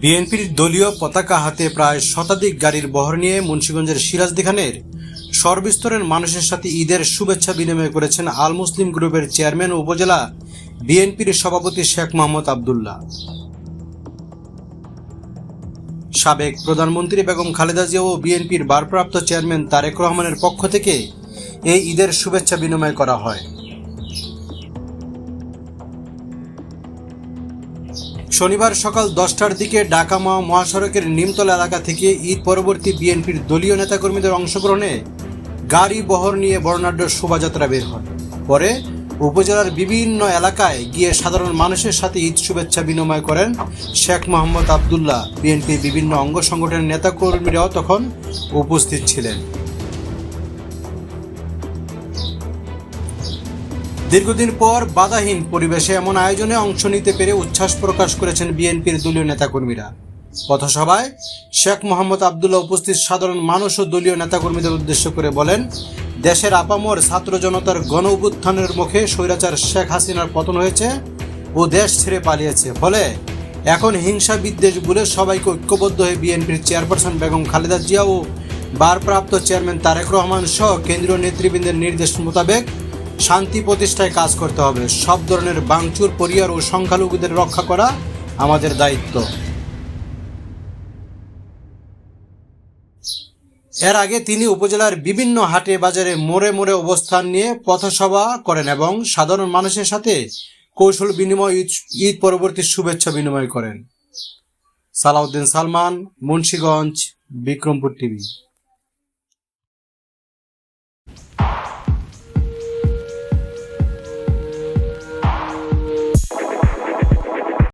বিএনপির দলীয় পতাকা হাতে প্রায় শতাধিক গাড়ির বহর নিয়ে মুন্সীগঞ্জের সিরাজদিখানের সর্বস্তরের মানুষের সাথে ঈদের শুভেচ্ছা বিনিময় করেছেন আল মুসলিম গ্রুপের চেয়ারম্যান উপজেলা বিএনপির সভাপতি শেখ মোহাম্মদ আবদুল্লাহ। সাবেক প্রধানমন্ত্রী বেগম খালেদা জিয়া ও বিএনপির ভারপ্রাপ্ত চেয়ারম্যান তারেক রহমানের পক্ষ থেকে এই ঈদের শুভেচ্ছা বিনিময় করা হয়। শনিবার সকাল দশটার দিকে ঢাকা মহাসড়কের নিমতলা এলাকা থেকে ঈদ পরবর্তী বিএনপির দলীয় নেতাকর্মীদের অংশগ্রহণে গাড়ি বহর নিয়ে বর্ণাঢ্য শোভাযাত্রা বের হয়। পরে উপজেলার বিভিন্ন এলাকায় গিয়ে সাধারণ মানুষের সাথে ঈদ শুভেচ্ছা বিনিময় করেন শেখ মোহাম্মদ আবদুল্লাহ। বিএনপির বিভিন্ন অঙ্গ সংগঠনের নেতাকর্মীরাও তখন উপস্থিত ছিলেন। দীর্ঘদিন পর বাধাহীন পরিবেশে এমন আয়োজনে অংশ নিতে পেরে উচ্ছ্বাস প্রকাশ করেছেন বিএনপির দলীয় নেতাকর্মীরা। পথসভায় শেখ মোহাম্মদ আবদুল্লাহ উপস্থিত সাধারণ মানুষ ও দলীয় নেতাকর্মীদের উদ্দেশ্য করে বলেন দেশের আপামর ছাত্র জনতার গণ অভ্যুত্থানের মুখে স্বৈরাচার শেখ হাসিনার পতন হয়েছে ও দেশ ছেড়ে পালিয়েছে। ফলে এখন হিংসা বিদ্বেষ ভুলে সবাইকে ঐক্যবদ্ধ হয়ে বিএনপির চেয়ারপারসন বেগম খালেদা জিয়া ও ভারপ্রাপ্ত চেয়ারম্যান তারেক রহমান সহ কেন্দ্রীয় নেতৃবৃন্দের নির্দেশ মোতাবেক শান্তি প্রতিষ্ঠায় কাজ করতে হবে। সব ধরনের বাংচুর পরিবার ও সংখ্যালঘুদের রক্ষা করা আমাদের দায়িত্ব। এর আগে তিনি উপজেলার বিভিন্ন হাটে বাজারে মোড়ে মোড়ে অবস্থান নিয়ে পথসভা করেন এবং সাধারণ মানুষের সাথে কৌশল বিনিময়, ঈদ- পরবর্তী শুভেচ্ছা বিনিময় করেন। সালাউদ্দিন সালমান, মুন্সীগঞ্জ, বিক্রমপুর টিভি।